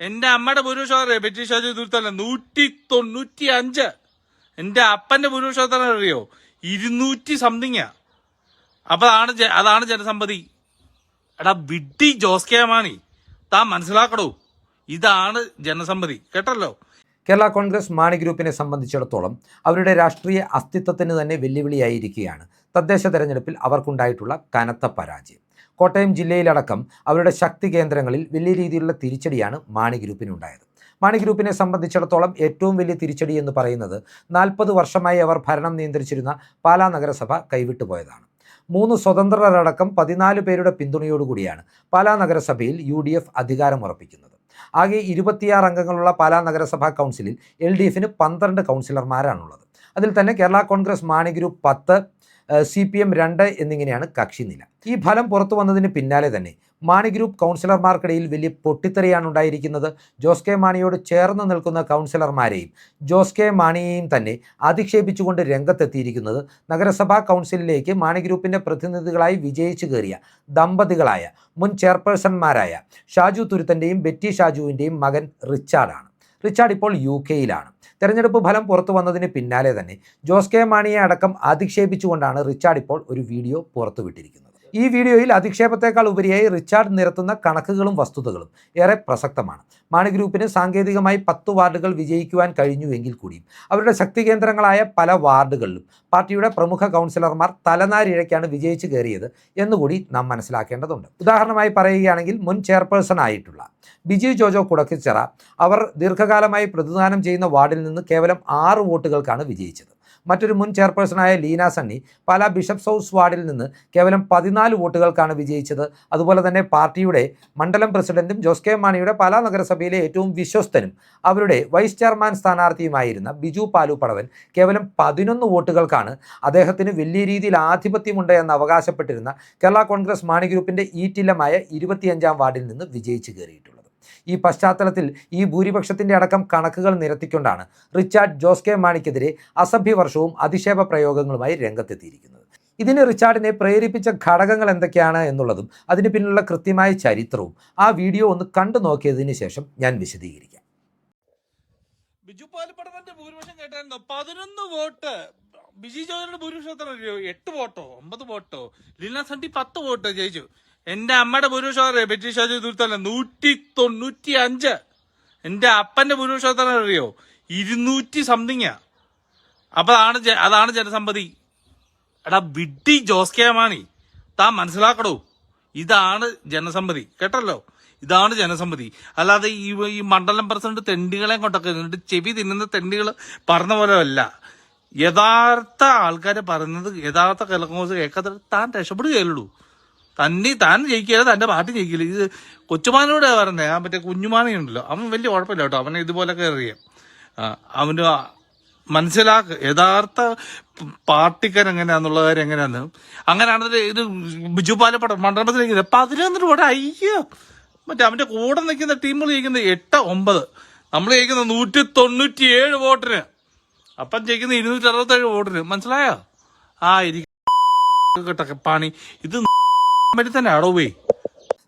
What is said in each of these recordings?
എന്റെ അമ്മയുടെ ഭൂരിപക്ഷം ബ്രിട്ടീഷ് തീർത്തല്ല നൂറ്റി തൊണ്ണൂറ്റി അഞ്ച് എന്റെ അപ്പന്റെ ഭൂരിപക്ഷം അറിയോ? ഇരുന്നൂറ്റി സംതിങ്ങാ അപ്പൊ അതാണ് അതാണ് ജനസമ്മതി. എടാ വിഡ്ഡി ജോസ് കെ മാണി. മനസ്സിലാക്കടോ. ഇതാണ് ജനസമ്മതി. കേട്ടല്ലോ? കേരള കോൺഗ്രസ് മാണി ഗ്രൂപ്പിനെ സംബന്ധിച്ചിടത്തോളം അവരുടെ രാഷ്ട്രീയ അസ്തിത്വത്തിന് തന്നെ വെല്ലുവിളിയായിരിക്കുകയാണ്. തദ്ദേശ തെരഞ്ഞെടുപ്പിൽ അവർക്കുണ്ടായിട്ടുള്ള കനത്ത പരാജയം. കോട്ടയം ജില്ലയിലടക്കം അവരുടെ ശക്തി കേന്ദ്രങ്ങളിൽ വലിയ രീതിയിലുള്ള തിരിച്ചടിയാണ് മാണി ഗ്രൂപ്പിനുണ്ടായത്. മാണി ഗ്രൂപ്പിനെ സംബന്ധിച്ചിടത്തോളം ഏറ്റവും വലിയ തിരിച്ചടി എന്ന് പറയുന്നത് നാൽപ്പത് വർഷമായി അവർ ഭരണം നിയന്ത്രിച്ചിരുന്ന പാലാ നഗരസഭ കൈവിട്ടുപോയതാണ് മൂന്ന് സ്വതന്ത്രരടക്കം പതിനാല് പേരുടെ പിന്തുണയോടുകൂടിയാണ് പാലാ നഗരസഭയിൽ യു ഡി എഫ് അധികാരമുറപ്പിക്കുന്നത് ആകെ ഇരുപത്തിയാറ് അംഗങ്ങളുള്ള പാലാ നഗരസഭാ കൗൺസിലിൽ എൽ ഡി എഫിന് പന്ത്രണ്ട് കൗൺസിലർമാരാണുള്ളത്. അതിൽ തന്നെ കേരള കോൺഗ്രസ് മാണി ഗ്രൂപ്പ് പത്ത് സി പി എം രണ്ട് എന്നിങ്ങനെയാണ് കക്ഷി നില. ഈ ഫലം പുറത്തു വന്നതിന് പിന്നാലെ തന്നെ മാണി ഗ്രൂപ്പ് കൗൺസിലർമാർക്കിടയിൽ വലിയ പൊട്ടിത്തെറിയാണ് ഉണ്ടായിരിക്കുന്നത്. ജോസ് കെ മാണിയോട് ചേർന്ന് നിൽക്കുന്ന കൗൺസിലർമാരെയും ജോസ് കെ മാണിയെയും തന്നെ അധിക്ഷേപിച്ചുകൊണ്ട് രംഗത്തെത്തിയിരിക്കുന്നത് നഗരസഭാ കൗൺസിലിലേക്ക് മാണി ഗ്രൂപ്പിന്റെ പ്രതിനിധികളായി വിജയിച്ചു കയറിയ ദമ്പതികളായ മുൻ ചെയർപേഴ്സൺമാരായ ഷാജു തുരുത്തന്റെയും ബെറ്റി ഷാജുവിന്റെയും മകൻ റിച്ചാർഡാണ്. റിച്ചാർഡ് ഇപ്പോൾ യു കെയിലാണ്. തെരഞ്ഞെടുപ്പ് ഫലം പുറത്തു വന്നതിന് പിന്നാലെ തന്നെ ജോസ് കെ മാണിയെ അടക്കം അധിക്ഷേപിച്ചുകൊണ്ടാണ് റിച്ചാർഡ് ഇപ്പോൾ ഒരു വീഡിയോ പുറത്തുവിട്ടിരിക്കുന്നത്. ഈ വീഡിയോയിൽ അധിക്ഷേപത്തെക്കാൾ ഉപരിയായി റിച്ചാർഡ് നിരത്തുന്ന കണക്കുകളും വസ്തുതകളും ഏറെ പ്രസക്തമാണ്. മാണി ഗ്രൂപ്പിന് സാങ്കേതികമായി പത്ത് വാർഡുകൾ വിജയിക്കുവാൻ കഴിഞ്ഞുവെങ്കിൽ കൂടിയും അവരുടെ ശക്തി കേന്ദ്രങ്ങളായ പല വാർഡുകളിലും പാർട്ടിയുടെ പ്രമുഖ കൗൺസിലർമാർ തലനാരിഴയ്ക്കാണ് വിജയിച്ചു കയറിയത് എന്നുകൂടി നാം മനസ്സിലാക്കേണ്ടതുണ്ട്. ഉദാഹരണമായി പറയുകയാണെങ്കിൽ മുൻ ചെയർപേഴ്സൺ ആയിട്ടുള്ള ബിജു ജോജോ കുടക്കിച്ചിറ അവർ ദീർഘകാലമായി പ്രതിദാനം ചെയ്യുന്ന വാർഡിൽ നിന്ന് കേവലം ആറ് വോട്ടുകൾക്കാണ് വിജയിച്ചത്. മറ്റൊരു മുൻ ചെയർപേഴ്സണായ ലീന സണ്ണി പാല ബിഷപ്സ് ഹൗസ് വാർഡിൽ നിന്ന് കേവലം പതിനാല് വോട്ടുകൾക്കാണ് വിജയിച്ചത്. അതുപോലെ തന്നെ പാർട്ടിയുടെ മണ്ഡലം പ്രസിഡന്റും ജോസ് കെ മാണിയുടെ പാല നഗരസഭയിലെ ഏറ്റവും വിശ്വസ്തനും അവരുടെ വൈസ് ചെയർമാൻ സ്ഥാനാർത്ഥിയുമായിരുന്ന ബിജു പാലു പടവൻ കേവലം പതിനൊന്ന് വോട്ടുകൾക്കാണ് അദ്ദേഹത്തിന് വലിയ രീതിയിൽ ആധിപത്യമുണ്ട് എന്ന് അവകാശപ്പെട്ടിരുന്ന കേരള കോൺഗ്രസ് മാണി ഗ്രൂപ്പിന്റെ ഈറ്റില്ലമായ ഇരുപത്തിയഞ്ചാം വാർഡിൽ നിന്ന് വിജയിച്ചു കയറിയിട്ടുള്ളത്. ഈ പശ്ചാത്തലത്തിൽ ഈ ഭൂരിപക്ഷത്തിന്റെ അടക്കം കണക്കുകൾ നിരത്തിക്കൊണ്ടാണ് റിച്ചാർഡ് ജോസ് കെ മാണിക്കെതിരെ അസഭ്യവർഷവും അധിക്ഷേപ പ്രയോഗങ്ങളുമായി രംഗത്തെത്തിയിരിക്കുന്നത്. ഇതിന് റിച്ചാർഡിനെ പ്രേരിപ്പിച്ച ഘടകങ്ങൾ എന്തൊക്കെയാണ് എന്നുള്ളതും അതിന് പിന്നിലുള്ള കൃത്യമായ ചരിത്രവും ആ വീഡിയോ ഒന്ന് കണ്ടു നോക്കിയതിന് ശേഷം ഞാൻ വിശദീകരിക്കാം. ബിജു പാലപ്പടവന്റെ ഭൂരിപക്ഷം കേട്ടായിരുന്നു? പതിനൊന്ന് വോട്ട്. ബിജി ജോർജിന്റെ ഭൂരിപക്ഷം എത്ര? എട്ട് വോട്ടോ? ഒമ്പത് വോട്ടോ? ലീന സണ്ടി പത്ത് വോട്ടോ ജയിച്ചു. എന്റെ അമ്മയുടെ അറിയോ? ബ്രിട്ടീഷ് തീർത്തല്ല നൂറ്റി തൊണ്ണൂറ്റി അഞ്ച് എന്റെ അപ്പന്റെ ഭൂരിപക്ഷം അറിയോ? ഇരുന്നൂറ്റി സംതിങ് അപ്പൊ അതാണ് അതാണ് ജനസമ്പതി എടാ വിഡ്ഡി ജോസ് കെ മാണി. താൻ മനസ്സിലാക്കടോ. ഇതാണ് ജനസമ്മതി. കേട്ടല്ലോ? ഇതാണ് ജനസമ്മതി. അല്ലാതെ ഈ ഈ മണ്ഡലം പ്രസിഡന്റ് തെണ്ടികളെ കൊണ്ടൊക്കെ എന്നിട്ട് ചെവി തിന്നുന്ന തെണ്ടികൾ പറഞ്ഞ പോലെ അല്ല. യഥാർത്ഥ ആൾക്കാരെ പറയുന്നത് യഥാർത്ഥ കിളക്കോസ് കേൾക്കാത്ത താൻ രക്ഷപ്പെടുകയുള്ളൂ തന്നെ താൻ ജയിക്കില്ല തന്റെ പാർട്ടി ജയിക്കില്ല ഇത് കൊച്ചുമാനോട് പറഞ്ഞേ ആ മറ്റേ കുഞ്ഞുമാണി ഉണ്ടല്ലോ അവൻ വലിയ കുഴപ്പമില്ല കേട്ടോ. അവനെ ഇതുപോലൊക്കെ അറിയാം അവന് മനസ്സിലാക്ക യഥാർത്ഥ പാർട്ടിക്കാർ എങ്ങനെയാന്നുള്ള കാര്യം എങ്ങനെയാന്ന്. അങ്ങനെയാണെങ്കിൽ ഇത് ബിജു പാലപ്പട മണ്ഡലത്തിലേക്ക് പതിനൊന്ന് രൂപ അയ്യോ. മറ്റേ അവന്റെ കൂടെ നിൽക്കുന്ന ടീമുകൾ ജയിക്കുന്നത് എട്ട് ഒമ്പത്. നമ്മൾ ജയിക്കുന്ന നൂറ്റി തൊണ്ണൂറ്റി ഏഴ് വോട്ടിന്. അപ്പം ജയിക്കുന്ന ഇരുന്നൂറ്റി അറുപത്തേഴ് വോട്ടിന്. മനസ്സിലായോ? ആ ഇരിക്കട്ടെ പണി. ഇത്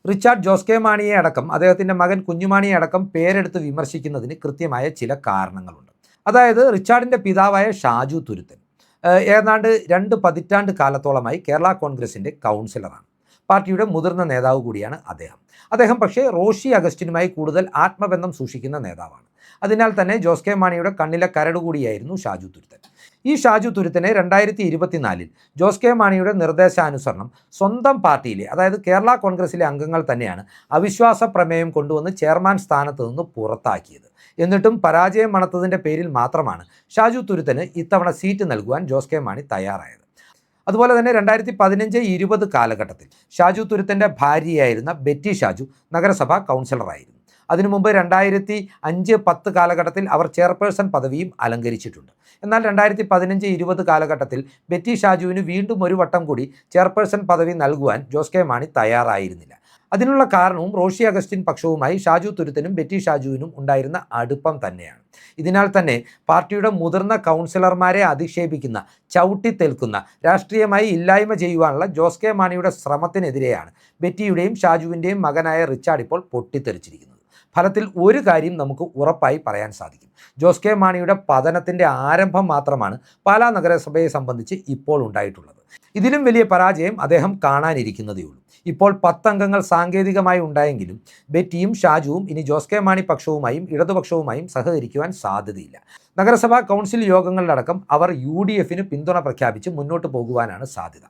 റിച്ചാർഡ് ജോസ് കെ മാണിയെ അടക്കം അദ്ദേഹത്തിന്റെ മകൻ കുഞ്ഞുമാണിയെ അടക്കം പേരെടുത്ത് വിമർശിക്കുന്നതിന് കൃത്യമായ ചില കാരണങ്ങളുണ്ട്. അതായത് റിച്ചാർഡിന്റെ പിതാവായ ഷാജു തുരുത്തൻ ഏതാണ്ട് രണ്ട് പതിറ്റാണ്ട് കാലത്തോളമായി കേരള കോൺഗ്രസിന്റെ കൗൺസിലറാണ്. പാർട്ടിയുടെ മുതിർന്ന നേതാവ് കൂടിയാണ് അദ്ദേഹം. അദ്ദേഹം പക്ഷേ റോഷി അഗസ്റ്റിനുമായി കൂടുതൽ ആത്മബന്ധം സൂക്ഷിക്കുന്ന നേതാവാണ്. അതിനാൽ തന്നെ ജോസ് കെ മാണിയുടെ കണ്ണിലെ കരട് കൂടിയായിരുന്നു ഷാജു തുരുത്തൻ. ഈ ഷാജു തുരുത്തനെ രണ്ടായിരത്തി ഇരുപത്തിനാലിൽ ജോസ് കെ മാണിയുടെ നിർദ്ദേശാനുസരണം സ്വന്തം പാർട്ടിയിലെ അതായത് കേരള കോൺഗ്രസിലെ അംഗങ്ങൾ തന്നെയാണ് അവിശ്വാസ പ്രമേയം കൊണ്ടുവന്ന് ചെയർമാൻ സ്ഥാനത്ത് നിന്ന് പുറത്താക്കിയത്. എന്നിട്ടും പരാജയം മണത്തതിന്റെ പേരിൽ മാത്രമാണ് ഷാജു തുരുത്തന് ഇത്തവണ സീറ്റ് നൽകുവാൻ ജോസ് കെ മാണി തയ്യാറായത്. അതുപോലെ തന്നെ രണ്ടായിരത്തി പതിനഞ്ച് ഇരുപത് കാലഘട്ടത്തിൽ ഷാജു തുരുത്തന്റെ ഭാര്യയായിരുന്ന ബെറ്റി ഷാജു നഗരസഭാ കൗൺസിലറായിരുന്നു. അതിനു മുമ്പ് രണ്ടായിരത്തി അഞ്ച് പത്ത് കാലഘട്ടത്തിൽ അവർ ചെയർപേഴ്സൺ പദവിയും അലങ്കരിച്ചിട്ടുണ്ട്. എന്നാൽ രണ്ടായിരത്തി പതിനഞ്ച് ഇരുപത് കാലഘട്ടത്തിൽ ബെറ്റി ഷാജുവിന് വീണ്ടും ഒരു വട്ടം കൂടി ചെയർപേഴ്സൺ പദവി നൽകുവാൻ ജോസ് കെ മാണി തയ്യാറായിരുന്നില്ല. അതിനുള്ള കാരണവും റോഷി അഗസ്റ്റിൻ പക്ഷവുമായി ഷാജു തുരുത്തനും ബെറ്റി ഷാജുവിനും ഉണ്ടായിരുന്ന അടുപ്പം തന്നെയാണ്. ഇതിനാൽ തന്നെ പാർട്ടിയുടെ മുതിർന്ന കൗൺസിലർമാരെ അധിക്ഷേപിക്കുന്ന ചവിട്ടിത്തേൽക്കുന്ന രാഷ്ട്രീയമായി ഇല്ലായ്മ ചെയ്യുവാനുള്ള ജോസ് കെ മാണിയുടെ ശ്രമത്തിനെതിരെയാണ് ബെറ്റിയുടെയും ഷാജുവിന്റെയും മകനായ റിച്ചാർഡ് ഇപ്പോൾ പൊട്ടിത്തെറിച്ചിരിക്കുന്നത്. ഫലത്തിൽ ഒരു കാര്യം നമുക്ക് ഉറപ്പായി പറയാൻ സാധിക്കും. ജോസ് കെ മാണിയുടെ പതനത്തിന്റെ ആരംഭം മാത്രമാണ് പാലാ നഗരസഭയെ സംബന്ധിച്ച് ഇപ്പോൾ ഉണ്ടായിട്ടുള്ളത്. ഇതിലും വലിയ പരാജയം അദ്ദേഹം കാണാനിരിക്കുന്നതേ ഉള്ളൂ. ഇപ്പോൾ പത്തംഗങ്ങൾ സാങ്കേതികമായി ഉണ്ടായെങ്കിലും ബെറ്റിയും ഷാജുവും ഇനി ജോസ് കെ മാണി പക്ഷവുമായും ഇടതുപക്ഷവുമായും സഹകരിക്കുവാൻ സാധ്യതയില്ല. നഗരസഭാ കൗൺസിൽ യോഗങ്ങളിലടക്കം അവർ യു ഡി എഫിന് പിന്തുണ പ്രഖ്യാപിച്ച് മുന്നോട്ട് പോകുവാനാണ് സാധ്യത.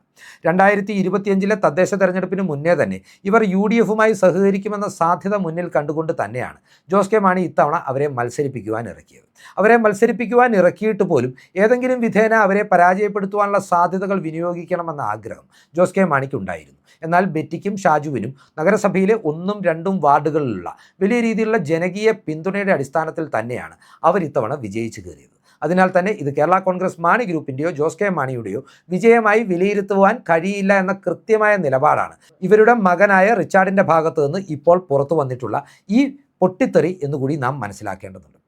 രണ്ടായിരത്തി ഇരുപത്തിയഞ്ചിലെ തദ്ദേശ തെരഞ്ഞെടുപ്പിന് മുന്നേ തന്നെ ഇവർ യു ഡി എഫുമായി സഹകരിക്കുമെന്ന സാധ്യത മുന്നിൽ കണ്ടുകൊണ്ട് തന്നെയാണ് ജോസ് കെ മാണി ഇത്തവണ അവരെ മത്സരിപ്പിക്കുവാൻ ഇറക്കിയത്. അവരെ മത്സരിപ്പിക്കുവാൻ ഇറക്കിയിട്ട് പോലും ഏതെങ്കിലും വിധേന അവരെ പരാജയപ്പെടുത്തുവാനുള്ള സാധ്യതകൾ വിനിയോഗിക്കണമെന്ന ആഗ്രഹം ജോസ് കെ മാണിക്ക് ഉണ്ടായിരുന്നു എന്നാൽ ബെറ്റിക്കും ഷാജുവിനും നഗരസഭയിലെ ഒന്നും രണ്ടും വാർഡുകളിലുള്ള വലിയ രീതിയിലുള്ള ജനകീയ പിന്തുണയുടെ അടിസ്ഥാനത്തിൽ തന്നെയാണ് അവർ ഇത്തവണ വിജയിച്ചു കയറിയത്. അതിനാൽ തന്നെ ഇത് കേരള കോൺഗ്രസ് മാണി ഗ്രൂപ്പിന്റെയോ ജോസ് കെ മാണിയുടെയോ വിജയമായി വിലയിരുത്തുവാൻ കഴിയില്ല എന്ന കൃത്യമായ നിലപാടാണ് ഇവരുടെ മകനായ റിച്ചാർഡിന്റെ ഭാഗത്തു നിന്ന് ഇപ്പോൾ പുറത്തു വന്നിട്ടുള്ള ഈ പൊട്ടിത്തെറി എന്നുകൂടി നാം മനസ്സിലാക്കേണ്ടതുണ്ട്.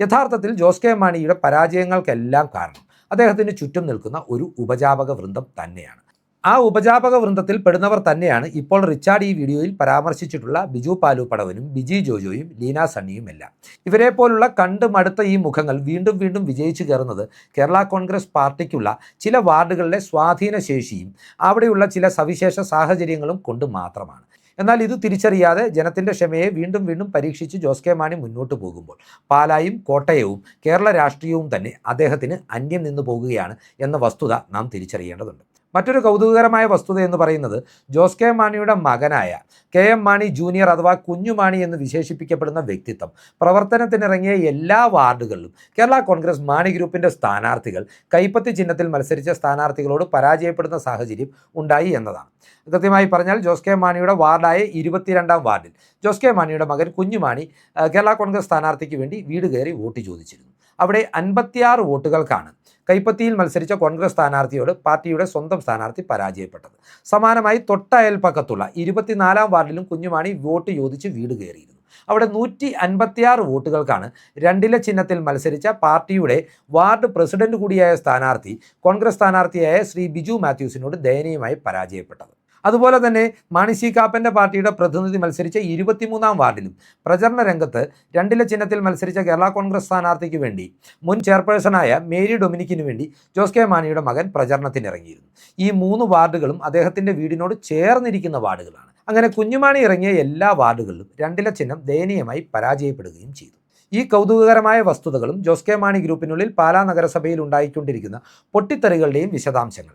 യഥാർത്ഥത്തിൽ ജോസ് കെ മാണിയുടെ പരാജയങ്ങൾക്കെല്ലാം കാരണം അദ്ദേഹത്തിന് ചുറ്റും നിൽക്കുന്ന ഒരു ഉപജാപക വൃന്ദം തന്നെയാണ്. ആ ഉപജാപക വൃന്ദത്തിൽ പെടുന്നവർ തന്നെയാണ് ഇപ്പോൾ റിച്ചാർഡ് ഈ വീഡിയോയിൽ പരാമർശിച്ചിട്ടുള്ള ബിജു പാലു പടവനും ബിജി ജോജോയും ലീന സണ്ണിയും എല്ലാം. ഇവരെ പോലുള്ള കണ്ട് മടുത്ത ഈ മുഖങ്ങൾ വീണ്ടും വീണ്ടും വിജയിച്ചു കയറുന്നത് കേരള കോൺഗ്രസ് പാർട്ടിക്കുള്ള ചില വാർഡുകളിലെ സ്വാധീന ശേഷിയും അവിടെയുള്ള ചില സവിശേഷ സാഹചര്യങ്ങളും കൊണ്ട് മാത്രമാണ്. എന്നാൽ ഇത് തിരിച്ചറിയാതെ ജനത്തിന്റെ ക്ഷമയെ വീണ്ടും വീണ്ടും പരീക്ഷിച്ച് ജോസ് കെ മാണി മുന്നോട്ട് പോകുമ്പോൾ പാലായും കോട്ടയവും കേരള രാഷ്ട്രീയവും തന്നെ അദ്ദേഹത്തിന് അന്യം നിന്നു പോകുകയാണ് എന്ന വസ്തുത നാം തിരിച്ചറിയേണ്ടതുണ്ട്. മറ്റൊരു കൗതുകകരമായ വസ്തുത എന്ന് പറയുന്നത് ജോസ് കെ മാണിയുടെ മകനായ കെ എം മാണി ജൂനിയർ അഥവാ കുഞ്ഞുമാണി എന്ന് വിശേഷിപ്പിക്കപ്പെടുന്ന വ്യക്തിത്വം. പ്രവർത്തനത്തിനിറങ്ങിയ എല്ലാ വാർഡുകളിലും കേരള കോൺഗ്രസ് മാണി ഗ്രൂപ്പിന്റെ സ്ഥാനാർത്ഥികൾ കൈപ്പത്തി ചിഹ്നത്തിൽ മത്സരിച്ച സ്ഥാനാർത്ഥികളോട് പരാജയപ്പെടുന്ന സാഹചര്യം ഉണ്ടായി എന്നതാണ്. കൃത്യമായി പറഞ്ഞാൽ ജോസ് കെ മാണിയുടെ വാർഡായ ഇരുപത്തിരണ്ടാം വാർഡിൽ ജോസ് കെ മാണിയുടെ മകൻ കുഞ്ഞുമാണി കേരള കോൺഗ്രസ് സ്ഥാനാർത്ഥിക്ക് വേണ്ടി വീട് കയറി വോട്ട് ചോദിച്ചിരുന്നു. അവിടെ അൻപത്തിയാറ് വോട്ടുകൾക്കാണ് കൈപ്പത്തിയിൽ മത്സരിച്ച കോൺഗ്രസ് സ്ഥാനാർത്ഥിയോട് പാർട്ടിയുടെ സ്വന്തം സ്ഥാനാർത്ഥി പരാജയപ്പെട്ടത്. സമാനമായി തൊട്ടയൽപ്പക്കത്തുള്ള ഇരുപത്തിനാലാം വാർഡിലും കുഞ്ഞുമാണി വോട്ട് ചോദിച്ച് വീട് കയറിയിരുന്നു. അവിടെ നൂറ്റി അൻപത്തിയാറ് വോട്ടുകൾക്കാണ് രണ്ടില ചിഹ്നത്തിൽ മത്സരിച്ച പാർട്ടിയുടെ വാർഡ് പ്രസിഡന്റ് കൂടിയായ സ്ഥാനാർത്ഥി കോൺഗ്രസ് സ്ഥാനാർത്ഥിയായ ശ്രീ ബിജു മാത്യൂസിനോട് ദയനീയമായി പരാജയപ്പെട്ടത്. അതുപോലെ തന്നെ മാണി സി കാപ്പന്റെ പാർട്ടിയുടെ പ്രതിനിധി മത്സരിച്ച ഇരുപത്തിമൂന്നാം വാർഡിലും പ്രചരണ രംഗത്ത് രണ്ടില ചിഹ്നത്തിൽ മത്സരിച്ച കേരള കോൺഗ്രസ് സ്ഥാനാർത്ഥിക്ക് വേണ്ടി മുൻ ചെയർപേഴ്സണായ മേരി ഡൊമിനിക്കിന് വേണ്ടി ജോസ് കെ മാണിയുടെ മകൻ പ്രചരണത്തിനിറങ്ങിയിരുന്നു. ഈ മൂന്ന് വാർഡുകളും അദ്ദേഹത്തിന്റെ വീടിനോട് ചേർന്നിരിക്കുന്ന വാർഡുകളാണ്. അങ്ങനെ കുഞ്ഞുമാണി ഇറങ്ങിയ എല്ലാ വാർഡുകളിലും രണ്ടില ചിഹ്നം ദയനീയമായി പരാജയപ്പെടുകയും ചെയ്തു. ഈ കൗതുകകരമായ വസ്തുതകളും ജോസ് കെ മാണി ഗ്രൂപ്പിനുള്ളിൽ പാലാ നഗരസഭയിൽ ഉണ്ടായിക്കൊണ്ടിരിക്കുന്ന പൊട്ടിത്തെറികളുടെയും വിശദാംശങ്ങൾ